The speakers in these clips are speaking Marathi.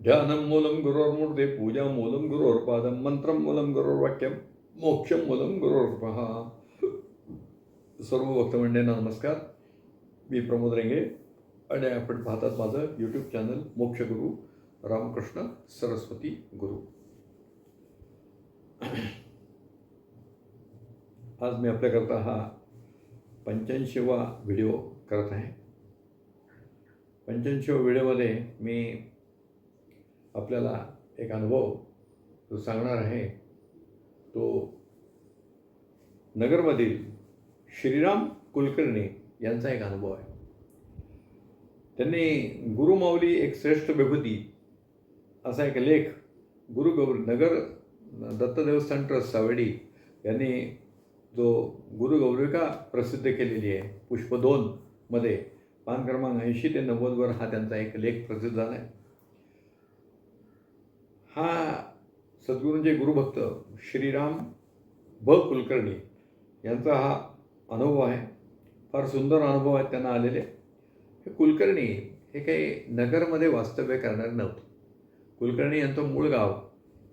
ध्यानं मूलं गुरोर्मूर्ते पूजा मूलं गुरोर्पादं मंत्रं मूलं गुरोर्वाक्यं मोक्षं मूलं गुरोर्पहा सर्व भक्तमंडळींना नमस्कार मी प्रमोद रेंगे आणि आपण पाहतात माझं यूट्यूब चॅनल मोक्षगुरू रामकृष्ण सरस्वती गुरु आज मी आपल्याकरता हा पंच्याऐंशीवा व्हिडिओ करत आहे पंच्याऐंशीवा व्हिडिओमध्ये मी आपल्याला एक अनुभव जो सांगणार आहे तो नगरमधील श्रीराम कुलकर्णी यांचा एक अनुभव आहे. त्यांनी गुरुमाऊली एक श्रेष्ठ विभूती असा एक लेख गुरु गौर नगर दत्त देवस्थान ट्रस्ट सावडी यांनी जो गुरु गौरविका प्रसिद्ध केलेली आहे पुष्प दोनमध्ये पान क्रमांक ऐंशी ते नव्वदवर हा त्यांचा एक लेख प्रसिद्ध झाला आहे हा सद्गुरूंचे म्हणजे गुरुभक्त श्रीराम ब. कुलकर्णी यांचा हा अनुभव आहे. फार सुंदर अनुभव आहेत त्यांना आलेले. हे कुलकर्णी हे काही नगरमध्ये वास्तव्य करणारे नव्हते. कुलकर्णी यांचं मूळ गाव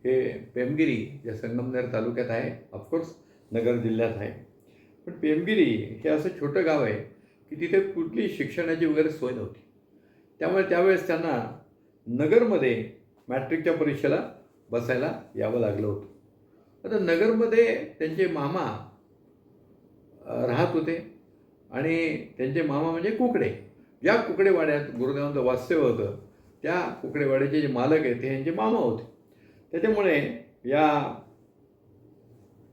हे पेमगिरी या संगमनेर तालुक्यात आहे. ऑफकोर्स नगर जिल्ह्यात आहे. पण पेमगिरी हे असं छोटं गाव आहे की तिथे कुठली शिक्षणाची वगैरे सोय नव्हती. त्यामुळे त्यावेळेस त्यांना नगरमध्ये मॅट्रिकच्या परीक्षेला बसायला यावं लागलं होतं. आता नगरमध्ये त्यांचे मामा राहत होते आणि त्यांचे मामा म्हणजे कुकडे. ज्या कुकडेवाड्यात गुरुदेवांचं वास्तव्य होतं त्या कुकडेवाड्याचे जे मालक आहेत ते यांचे मामा होते. त्याच्यामुळे या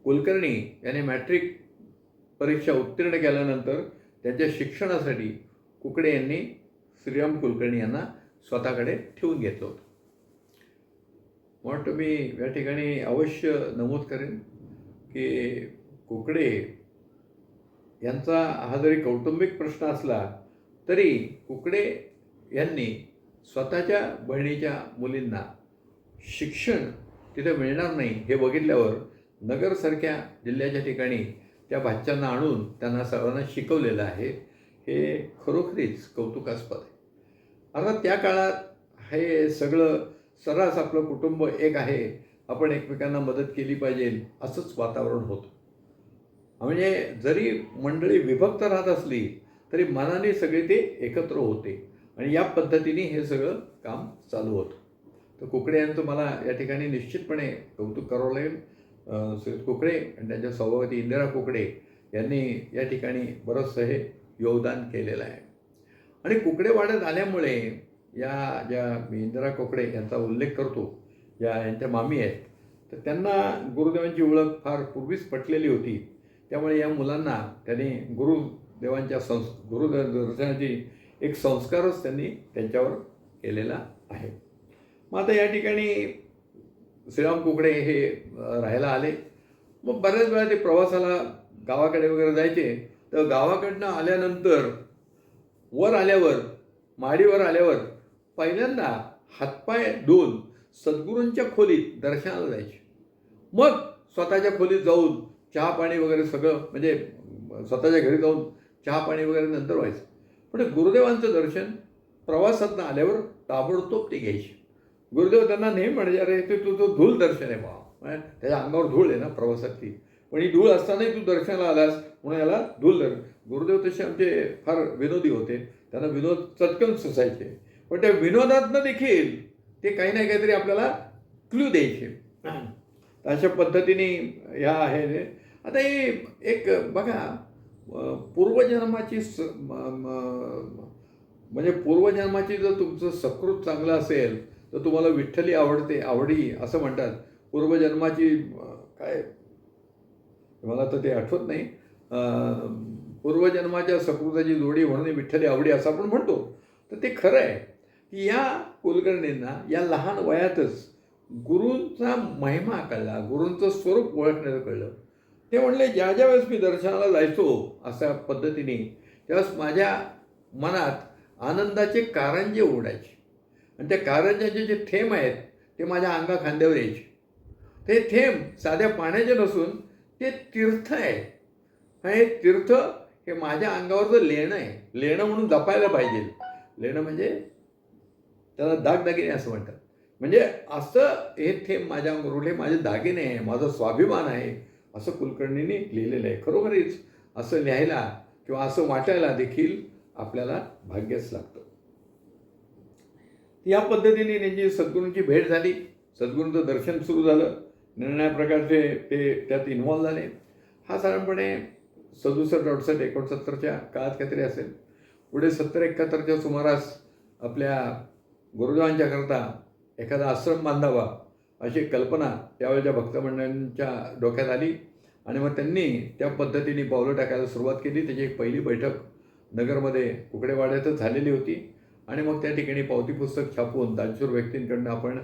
कुलकर्णी याने मॅट्रिक परीक्षा उत्तीर्ण केल्यानंतर त्यांच्या शिक्षणासाठी कुकडे यांनी श्रीराम कुलकर्णी यांना स्वतःकडे ठेवून घेतलं होतं. म्हणून मी या ठिकाणी अवश्य नमूद करेन की कुकडे यांचा हा जरी कौटुंबिक प्रश्न असला तरी कुकडे यांनी स्वतःच्या बहिणीच्या मुलींना शिक्षण तिथे मिळणार नाही हे बघितल्यावर नगरसारख्या जिल्ह्याच्या ठिकाणी त्या भाच्यांना आणून त्यांना सर्वांना शिकवलेलं आहे. हे खरोखरीच कौतुकास्पद आहे. आता त्या काळात हे सगळं सर्रास आपलं कुटुंब एक आहे. आपण एकमेकांना मदत केली पाहिजे. असंच वातावरण होतं. म्हणजे जरी मंडळी विभक्त राहत असली तरी मनाने सगळे ते एकत्र होते. आणि या पद्धतीने हे सगळं काम चालू होतं. तर कुकडे यांचं मला या ठिकाणी निश्चितपणे कौतुक करावं लागेल. अं, कुकडे आणि त्यांच्या सभापती इंदिरा कुकडे यांनी या ठिकाणी बरंचसं हे योगदान केलेलं आहे. आणि कुकडे वाढत आल्यामुळे या ज्या इंदिरा कोकडे यांचा उल्लेख करतो ज्या यांच्या मामी आहेत तर त्यांना गुरुदेवांची ओळख फार पूर्वीच पटलेली होती. त्यामुळे या मुलांना त्यांनी गुरुदेवांच्या संस् गुरुदेव दर्शनाची एक संस्कारच त्यांनी त्यांच्यावर केलेला आहे. मग आता या ठिकाणी श्रीराम कुकडे हे राहायला आले. मग बऱ्याच वेळा ते प्रवासाला गावाकडे वगैरे जायचे. तर गावाकडनं आल्यानंतर वर आल्यावर माडीवर आल्यावर पहिल्यांदा हातपाय धुवून सद्गुरूंच्या खोलीत दर्शनाला जायचे. मग स्वतःच्या खोलीत जाऊन चहा पाणी वगैरे सगळं म्हणजे स्वतःच्या घरी जाऊन चहा पाणी वगैरे नंतर व्हायचं. पण गुरुदेवांचं दर्शन प्रवासातनं आल्यावर ताबडतोब ते घ्यायचे. गुरुदेव त्यांना नेहमी म्हणजे अरे ते तुझं धूळ दर्शन आहे बा. म्हणजे त्याच्या अंगावर धूळ आहे ना प्रवासातली. पण ही धूळ असतानाही तू दर्शनाला आलास म्हणून याला धूळ दर्शन. गुरुदेव तसे आमचे फार विनोदी होते. त्यांना विनोद चटकन सुसायचे पण त्या विनोदातनं देखील ते काही ना काहीतरी आपल्याला क्लू द्यायचे. अशा पद्धतीने ह्या आहे आता हे एक बघा पूर्वजन्माची स म्हणजे पूर्वजन्माची जर तुमचं सकृत चांगलं असेल तर तुम्हाला विठ्ठली आवडते आवडी असं म्हणतात. पूर्वजन्माची काय? मला तर ते आठवत नाही. पूर्वजन्माच्या सकृताची जोडी म्हणून विठ्ठली आवडी असं आपण म्हणतो. तर ते खरं आहे. या कुलकर्णींना या लहान वयातच गुरूंचा महिमा कळला गुरूंचं स्वरूप ओळखण्याचं कळलं. ते म्हणले ज्या ज्या वेळेस मी दर्शनाला जायचो अशा पद्धतीने त्यावेळेस माझ्या मनात आनंदाचे कारंजे ओढायचे आणि त्या कारंजाचे जे थेंब आहेत ते माझ्या अंगा खांद्यावर यायचे. ते थेंब साध्या पाण्याचे नसून ते तीर्थ आहे. हे तीर्थ हे माझ्या अंगावरचं लेणं आहे लेणं म्हणून जपायला पाहिजे. लेणं म्हणजे त्याला दागदागिने असं म्हणतात. म्हणजे असं हे थेंब माझ्या अंगावर माझे दागिने आहे माझा स्वाभिमान आहे असं कुलकर्णींनी लिहिलेलं आहे. खरोखरीच असं लिहायला किंवा असं वाटायला देखील आपल्याला भाग्यच लागतं. या पद्धतीने त्यांची सद्गुरूंची भेट झाली. सद्गुरूंचं दर्शन सुरू झालं. निर्णया प्रकारचे ते त्यात इन्व्हॉल्व झाले. हा साधारणपणे सदुसष्ट अडुसष्ट एकोणसत्तरच्या काळात काहीतरी असेल. पुढे सत्तर एकाहत्तरच्या सुमारास आपल्या गुरुदेवांच्याकरता एखादा आश्रम बांधावा अशी कल्पना त्यावेळेच्या भक्तमंडळांच्या डोक्यात आली. आणि मग त्यांनी त्या पद्धतीने पावलं टाकायला सुरुवात केली. त्याची एक पहिली बैठक नगरमध्ये कुकडेवाड्यातच झालेली होती. आणि मग त्या ठिकाणी पावती पुस्तक छापून दानशूर व्यक्तींकडनं आपण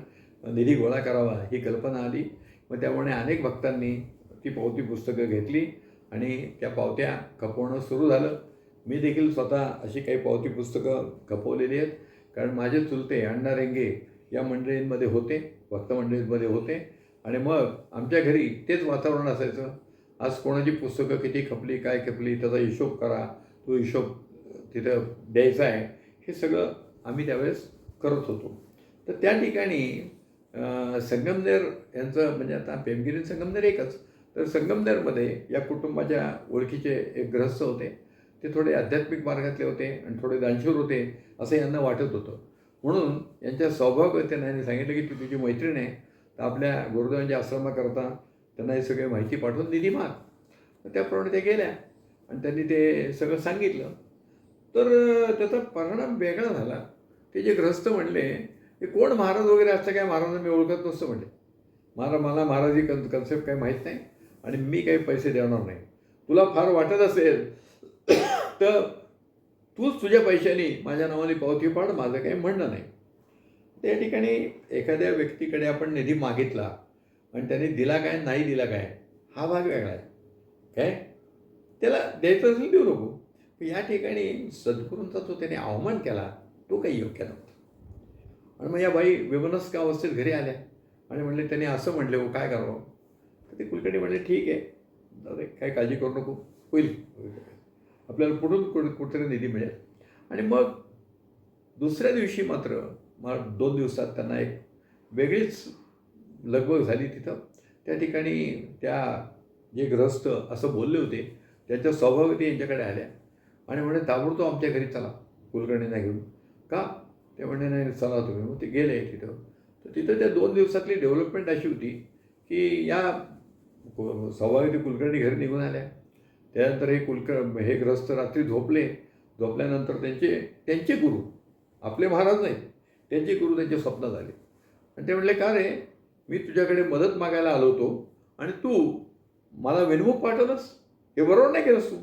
निधी गोळा करावा ही कल्पना आली. मग त्यामुळे अनेक भक्तांनी ती पावती पुस्तकं घेतली आणि त्या पावत्या खपवणं सुरू झालं. मी देखील स्वतः अशी काही पावती पुस्तकं खपवलेली आहेत. कारण माझे चुलते अण्णा रेंगे या मंडळींमध्ये होते भक्त मंडळींमध्ये होते. आणि मग आमच्या घरी तेच वातावरण असायचं. आज कोणाची पुस्तकं किती खपली काय खपली त्याचा हिशोब करा. तो हिशोब तिथं द्यायचा आहे. हे सगळं आम्ही त्यावेळेस करत होतो. तर त्या ठिकाणी संगमनेर यांचं म्हणजे आता पेमगिरी संगमनेर एकच. तर संगमनेरमध्ये या कुटुंबाच्या ओळखीचे एक ग्रहस्थ होते. ते थोडे आध्यात्मिक मार्गातले होते आणि थोडे दानशूर होते असं यांना वाटत होतं. म्हणून यांच्या सौभाग्यतेने यांनी सांगितलं की तू तुझी मैत्रीण आहे तर आपल्या गुरुदेवांच्या आश्रमाकरता त्यांना हे सगळी माहिती पाठवून दिली माग. तर त्याप्रमाणे त्या गेल्या आणि त्यांनी ते सगळं सांगितलं. तर त्याचा परिणाम वेगळा झाला. ते जे ग्रस्त म्हणले ते कोण महाराज वगैरे असतं काय महाराजांना मी ओळखत नसतं म्हणले. महाराज मला महाराज ही कन कन्सेप्ट काही माहीत नाही आणि मी काही पैसे देणार नाही. तुला फार वाटत असेल तर तूच तुझ्या पैशाने माझ्या नावाने पावती पाड माझं काही म्हणणं नाही. त्या ठिकाणी एखाद्या व्यक्तीकडे आपण निधी मागितला आणि त्याने दिला काय नाही दिला काय हा भाग वेगळा आहे. काय? त्याला द्यायचं असेल देऊ नको. या ठिकाणी सद्गुरूंचा जो त्याने अवमान केला तो काही योग्य नव्हता. आणि मग या बाई विमनस्क अवस्थेत घरी आल्या आणि म्हणले त्याने असं म्हणले हो काय करावं? तर ते कुलकर्णी म्हणले ठीक आहे काय काळजी करू नको होईल. आपल्याला पुढून कुठे कुठेतरी निधी मिळेल. आणि मग दुसऱ्या दिवशी मात्र मग दोन दिवसात त्यांना एक वेगळीच लगबग झाली तिथं. त्या ठिकाणी त्या जे ग्रस्त असं बोलले होते त्याच्या स्वभावती यांच्याकडे आल्या. आणि म्हणे ताबडतोब आमच्या घरी चला कुलकर्णींना घेऊन. का? ते म्हणे नाही चला तुम्ही. मग ते गेले तिथं. तर तिथं त्या दोन दिवसातली डेव्हलपमेंट अशी होती की या कु- कुलकर्णी घरी निघून आल्या. त्यानंतर हे कुलक हे ग्रस्त रात्री झोपले. झोपल्यानंतर त्यांचे त्यांचे गुरु आपले महाराज नाही त्यांचे गुरु त्यांचे स्वप्न झाले. आणि ते म्हटले का रे? मी तुझ्याकडे मदत मागायला आलो होतो आणि तू मला विनमुख पाठवलंस? हे बरोबर नाही केलंस तू.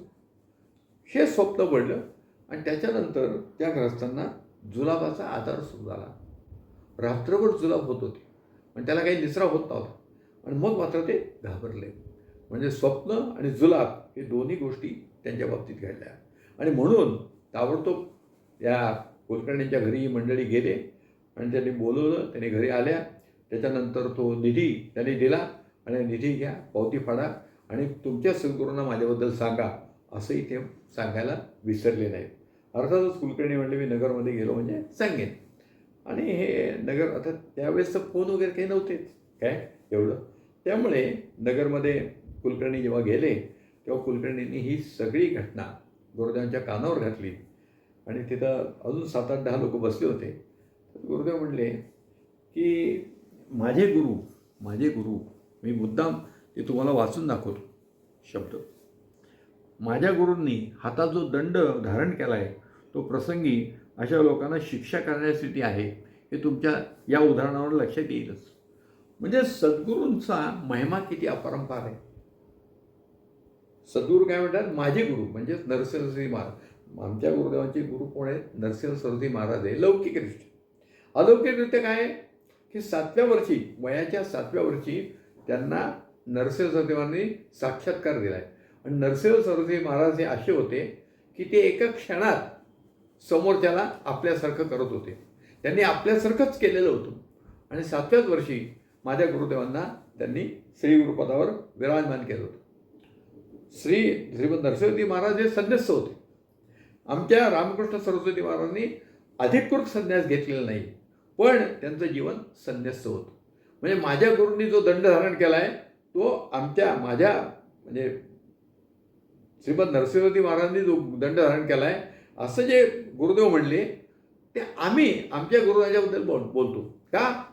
हे स्वप्न पडलं आणि त्याच्यानंतर त्या ग्रस्तांना जुलाबाचा आधार सुरू झाला. रात्रभर जुलाब होत होती. आणि त्याला काही निसरा होत नव्हता. आणि मग मात्र ते घाबरले. म्हणजे स्वप्न आणि जुलाब हे दोन्ही गोष्टी त्यांच्या बाबतीत घडल्या. आणि म्हणून ताबडतोब या कुलकर्णींच्या घरी ही मंडळी गेले. आणि त्यांनी बोलवलं त्यांनी घरी आल्या. त्याच्यानंतर तो निधी त्यांनी दिला आणि निधी घ्या पावती फाडा आणि तुमच्या सद्गुरूंना माझ्याबद्दल सांगा असंही ते सांगायला विसरले नाहीत. अर्थातच कुलकर्णी म्हणले मी नगरमध्ये गेलो म्हणजे सांगेन. आणि हे नगर आता त्यावेळेस फोन वगैरे काही नव्हतेच काय एवढं. त्यामुळे नगरमध्ये कुलकर्णी जेव्हा गेले तेव्हा कुलकर्णींनी ही सगळी घटना गुरुदेवांच्या कानावर घातली. आणि तिथं अजून सात आठ दहा लोक बसले होते. तर गुरुदेव म्हणले की माझे गुरु माझे गुरु मी मुद्दाम ते तुम्हाला वाचून दाखवतो. शब्द. माझ्या गुरूंनी हातात जो दंड धारण केला आहे तो प्रसंगी अशा लोकांना शिक्षा करण्यासाठी आहे हे तुमच्या या उदाहरणावर लक्षात येईलच. म्हणजे सद्गुरूंचा महिमा किती अपरंपार आहे. सद्गुरू काय म्हणतात? माझे गुरु म्हणजेच नरसिंह महाराज. आमच्या गुरुदेवांचे गुरु कोण आहेत? नरसिंह सरस्वती महाराज आहे लौकिकदृष्ट्या अलौकिकरित्या काय आहे? की सातव्या वर्षी वयाच्या सातव्या वर्षी त्यांना नरसिंह सरदेवांनी साक्षात्कार दिला आहे आणि नरसिंह सरस्वती महाराज हे असे होते की ते एका क्षणात समोरच्याला आपल्यासारखं करत होते. त्यांनी आपल्यासारखंच केलेलं होतं. आणि सातव्याच वर्षी माझ्या गुरुदेवांना त्यांनी श्रीगुरुपदावर विराजमान केलं होतं. श्री श्रीमंत नरसिंहदेव महाराज हे संन्यस्त होते. आमच्या रामकृष्ण सरस्वती महाराजांनी अधिकृत संन्यास घेतलेला नाही पण त्यांचं जीवन संन्यस्त होतं. म्हणजे माझ्या गुरूंनी जो दंड धारण केला आहे तो आमच्या माझ्या म्हणजे श्रीमंत नरसिंहदेव महाराजांनी जो दंड धारण केला आहे असं जे गुरुदेव म्हणले ते आम्ही आमच्या गुरुराजाबद्दल बोल बोलतो. का?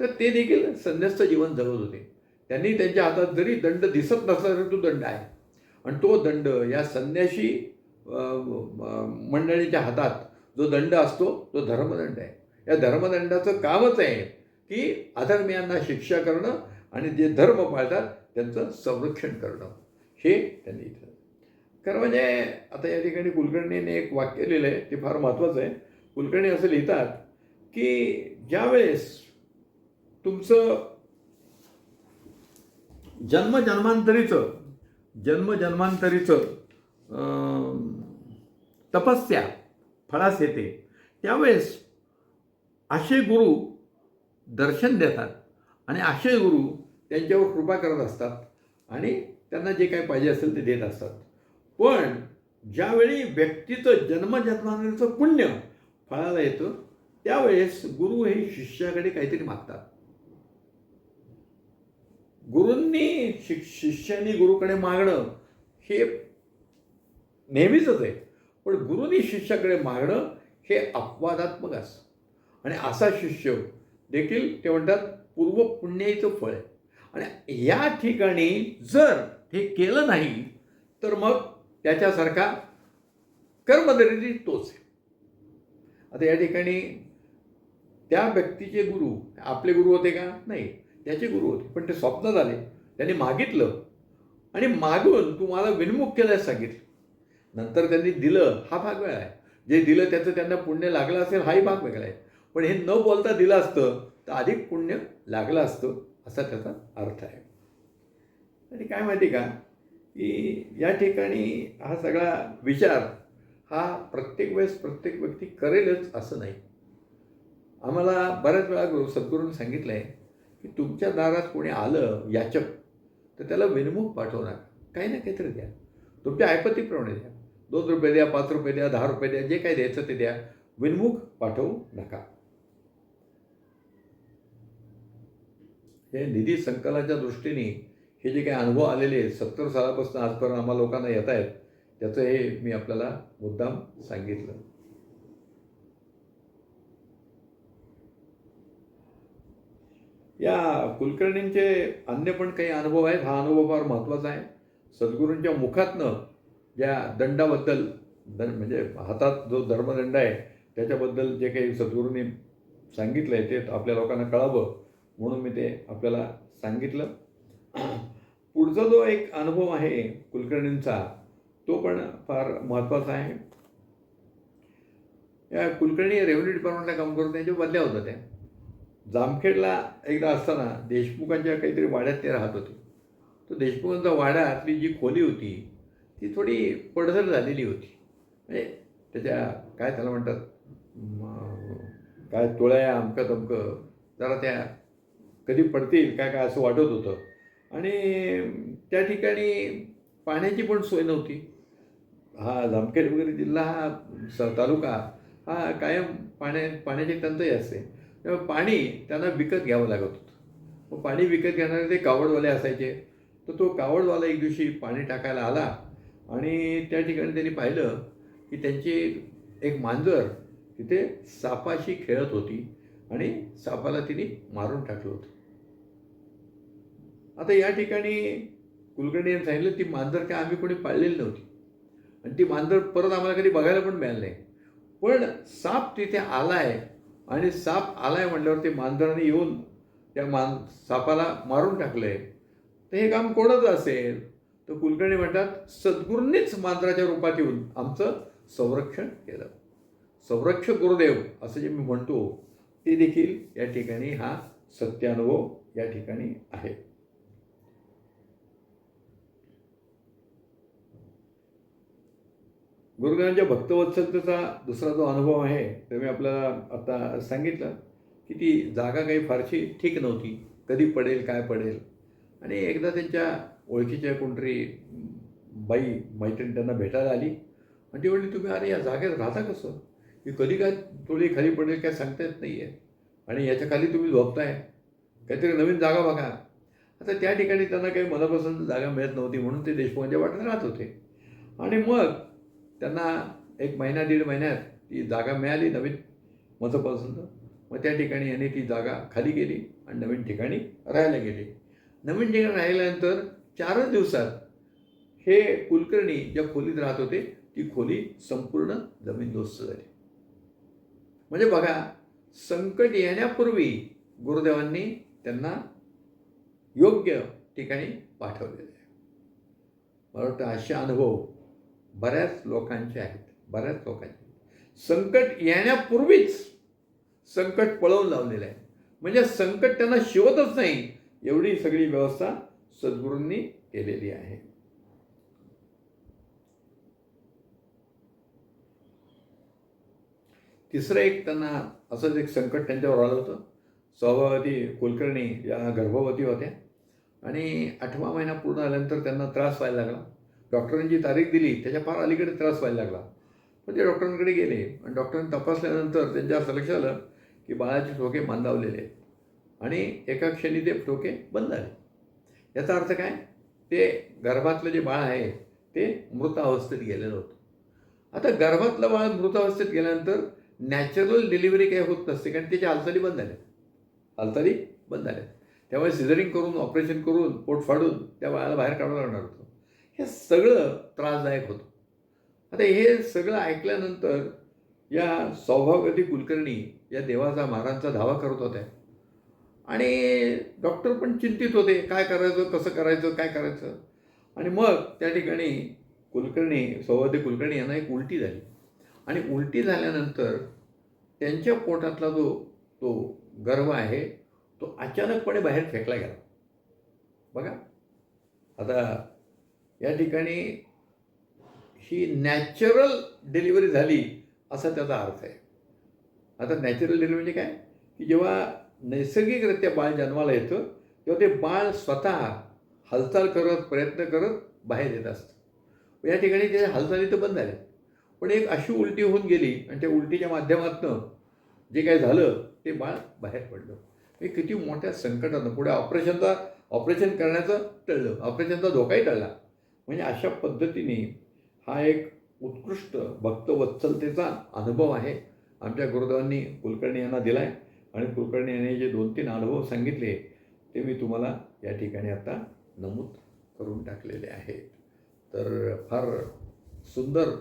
तर ते देखील संन्यस्त जीवन जगत होते. त्यांनी त्यांच्या हातात जरी दंड दिसत नसला तरी तो दंड आहे. आणि तो दंड या संन्याशी मंडळीच्या हातात जो दंड असतो तो धर्मदंड आहे. या धर्मदंडाचं कामच आहे की अधर्मियांना शिक्षा करणं आणि जे धर्म पाळतात त्यांचं संरक्षण करणं. हे त्यांनी इथं. खरं म्हणजे आता या ठिकाणी कुलकर्णीने एक वाक्य लिहिलं आहे ते फार महत्त्वाचं आहे. कुलकर्णी असं लिहितात की ज्यावेळेस तुमचं जन्मजन्मांतरीचं जन्मजन्मांतरीचं तपस्या फळास येते. त्यावेळेस असे गुरु दर्शन देतात आणि असे गुरु त्यांच्यावर कृपा करत असतात आणि त्यांना जे काही पाहिजे असेल ते देत असतात. पण ज्यावेळी व्यक्तीचं जन्मजन्मांतरीचं पुण्य फळाला येतं त्यावेळेस गुरु हे शिष्याकडे काहीतरी मागतात. गुरूंनी शिक शिष्यानी गुरुकडे मागणं हे नेहमीच आहे पण गुरुनी शिष्याकडे मागणं हे अपवादात्मक असं. आणि असा शिष्य देखील ते म्हणतात पूर्व पुण्याचं फळ आहे. आणि या ठिकाणी जर हे केलं नाही तर मग त्याच्यासारखा कर्मदरिद्री तोच आहे. आता या ठिकाणी त्या व्यक्तीचे गुरु आपले गुरु होते का? नाही. त्याचे गुरु होते. पण ते स्वप्न झाले. त्यांनी मागितलं. आणि मागून तुम्हाला विनमुख केल्यास सांगितलं. नंतर त्यांनी दिलं. हा भाग वेगळा आहे. जे दिलं त्याचं त्यांना पुण्य लागलं असेल हाही भाग वेगळा आहे. पण हे न बोलता दिलं असतं तर अधिक पुण्य लागलं असतं असा त्याचा अर्थ आहे. आणि काय माहिती का? की या ठिकाणी हा सगळा विचार हा प्रत्येक वेळेस प्रत्येक व्यक्ती करेलच असं नाही. आम्हाला बऱ्याच वेळा गुरु सद्गुरूंनी सांगितलं आहे की तुमच्या दारात कोणी आलं याचक तर त्याला विनमुख पाठवू नका काही ना काहीतरी द्या. तुमच्या ऐपतीप्रमाणे द्या. दोन रुपये द्या पाच रुपये द्या दहा रुपये द्या जे काही द्यायचं ते द्या. विनमुख पाठवू नका. हे निधी संकलनाच्या दृष्टीने हे जे काही अनुभव आलेले आहेत सत्तर सालापासून आजपर्यंत आम्हाला लोकांना येत आहेत त्याचं हे मी आपल्याला मुद्दाम सांगितलं. या कुलकर्णींचे अन्य पण काही अनुभव आहेत. हा अनुभव फार महत्त्वाचा आहे. सद्गुरूंच्या मुखातनं ज्या दंडाबद्दल दंड म्हणजे हातात जो धर्मदंड आहे त्याच्याबद्दल जे काही सद्गुरूंनी सांगितलं आहे ते आपल्या लोकांना कळावं म्हणून मी ते आपल्याला सांगितलं. पुढचा जो एक अनुभव आहे कुलकर्णींचा तो पण फार महत्त्वाचा आहे. या कुलकर्णी रेव्हन्यू डिपार्टमेंटला काम करून त्यांच्या बदल्या होत्या त्या. जामखेडला एकदा असताना देशमुखांच्या काहीतरी वाड्यात ते राहत होते. तर देशमुखांचा वाड्यातली जी खोली होती ती थोडी पडझड झालेली होती. म्हणजे त्याच्या काय त्याला म्हणतात काय तोळ्या अमकं तमकं जरा त्या कधी पडतील काय काय असं वाटत होतं. आणि त्या ठिकाणी पाण्याची पण सोय नव्हती. हा जामखेड वगैरे जिल्हा हा स तालुका हा कायम पाण्या पाण्याची टंचाई असते. तेव्हा पाणी त्यांना विकत घ्यावं लागत होतं. मग पाणी विकत घेणारे ते कावडवाले असायचे. तर तो कावडवाला एक दिवशी पाणी टाकायला आला आणि त्या ठिकाणी त्यांनी पाहिलं की त्यांची एक मांजर तिथे सापाशी खेळत होती आणि सापाला तिने मारून टाकलं होतं. आता या ठिकाणी कुलकर्णी यांनी सांगितलं ती मांजर काय आम्ही कोणी पाळलेली नव्हती. आणि ती मांजर परत आम्हाला कधी बघायला पण मिळालं नाही. पण साप तिथे आला आहे आणि साप आलाय म्हटल्यावरती मांजराने येऊन त्या मान सापाला मारून टाकलंय. तर हे काम कोणाचं असेल? तर कुलकर्णी म्हणतात सद्गुरूंनीच मांजराच्या रूपात येऊन आमचं संरक्षण केलं. संरक्षक गुरुदेव असं जे मी म्हणतो ते देखील या ठिकाणी हा सत्यानुभव या ठिकाणी आहे. गुरुदेवांच्या भक्तवत्सलतेचा दुसरा जो अनुभव आहे तो मी आपल्याला आता सांगितलं की ती जागा काही फारशी ठीक नव्हती. कधी पडेल काय पडेल? आणि एकदा त्यांच्या ओळखीच्या कोणतरी बाई मैत्रीण त्यांना भेटायला आली. आणि ती म्हणली तुम्ही अरे या जागेत राहता कसं? की कधी काय थोडी खाली पडेल काय सांगता येत नाही आहे आणि याच्या खाली तुम्ही झोपताय. काहीतरी नवीन जागा बघा. आता त्या ठिकाणी त्यांना काही मनापासून जागा मिळत नव्हती म्हणून ते देशमुखांच्या वाटेत राहत होते. आणि मग त्यांना एक महिना दीड महिन्यात ती जागा मिळाली नवीन मतपसंत मग त्या ठिकाणी यांनी ती जागा खाली गेली आणि नवीन ठिकाणी राहायला गेले. नवीन ठिकाणी राहिल्यानंतर चारच दिवसात हे कुलकर्णी ज्या खोलीत राहत होते ती खोली संपूर्ण जमीनदोस्त झाली. म्हणजे बघा संकट येण्यापूर्वी गुरुदेवांनी त्यांना योग्य ठिकाणी पाठवलेले आहे. मला वाटतं असे अनुभव बऱ्याच लोकांचे आहेत बऱ्याच लोकांचे संकट येण्यापूर्वीच संकट पळवून लावलेलं आहे. म्हणजे संकट त्यांना शिवतच नाही एवढी सगळी व्यवस्था सद्गुरूंनी केलेली आहे. तिसरं एक त्यांना असंच एक संकट त्यांच्यावर आलं होतं. सौभावती कुलकर्णी या गर्भवती होत्या. आणि आठवा महिना पूर्ण झाल्यानंतर त्यांना त्रास व्हायला लागला. डॉक्टरांनी जी तारीख दिली त्याच्या फार अलीकडे त्रास व्हायला लागला. पण ते डॉक्टरांकडे गेले आणि डॉक्टरांनी तपासल्यानंतर त्यांच्या असं लक्षात आलं की बाळाचे ठोके मांदावलेले आहेत. आणि एका क्षणी ते ठोके बंद झाले. याचा अर्थ काय? ते गर्भातलं जे बाळ आहे ते मृतावस्थेत गेलेलं होतं. आता गर्भातलं बाळ मृतावस्थेत गेल्यानंतर नॅचरल डिलिव्हरी काही होत नसते कारण त्याच्या हालचाली बंद झाल्या. हालचाली बंद झाल्या. त्यामुळे सिझरिंग करून ऑपरेशन करून पोट फाडून त्या बाळाला बाहेर काढावं लागणार होतं. हे सगळं त्रासदायक होतं. आता हे सगळं ऐकल्यानंतर या सौभाग्यवती कुलकर्णी या देवाचा महाराजांचा धावा करत होत्या. आणि डॉक्टर पण चिंतित होते काय करायचं कसं करायचं काय करायचं. आणि मग त्या ठिकाणी कुलकर्णी सौभाग्य कुलकर्णी यांना एक उलटी झाली. आणि उलटी झाल्यानंतर त्यांच्या पोटातला जो तो गर्भ आहे तो अचानकपणे बाहेर फेकला गेला. बघा. आता या ठिकाणी ही नॅचरल डिलिव्हरी झाली असा त्याचा अर्थ आहे. आता नॅचरल डिलिव्हरी म्हणजे काय? की जेव्हा नैसर्गिकरित्या बाळ जन्माला येतं तेव्हा ते बाळ स्वतः हालचाल करत प्रयत्न करत बाहेर येत असतं. या ठिकाणी त्याच्या हालचाली तर बंद झाल्या पण एक अशी उलटी होऊन गेली आणि त्या उलटीच्या माध्यमातनं जे काय झालं ते बाळ बाहेर पडलं. हे किती मोठ्या संकटानं पुढे ऑपरेशनचा ऑपरेशन करण्याचं टळलं. ऑपरेशनचा धोकाही टळला. म्हणजे अशा पद्धतीने हा एक उत्कृष्ट भक्तवत्सलतेचा अनुभव आहे. आमच्या गुरुदेवांनी कुलकर्णी यांना दिला आहे आणि कुलकर्णी यांनी जे दोन तीन अनुभव सांगितले ते मी तुम्हाला या ठिकाणी आता नमूद करून टाकलेले आहेत. तर फार सुंदर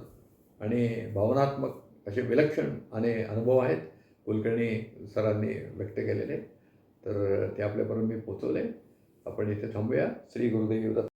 आणि भावनात्मक असे विलक्षण आणि अनुभव आहेत कुलकर्णी सरांनी व्यक्त केलेले. तर ते आपल्यापर्यंत मी पोचवले आपण इथे थांबूया. श्री गुरुदेव दत्त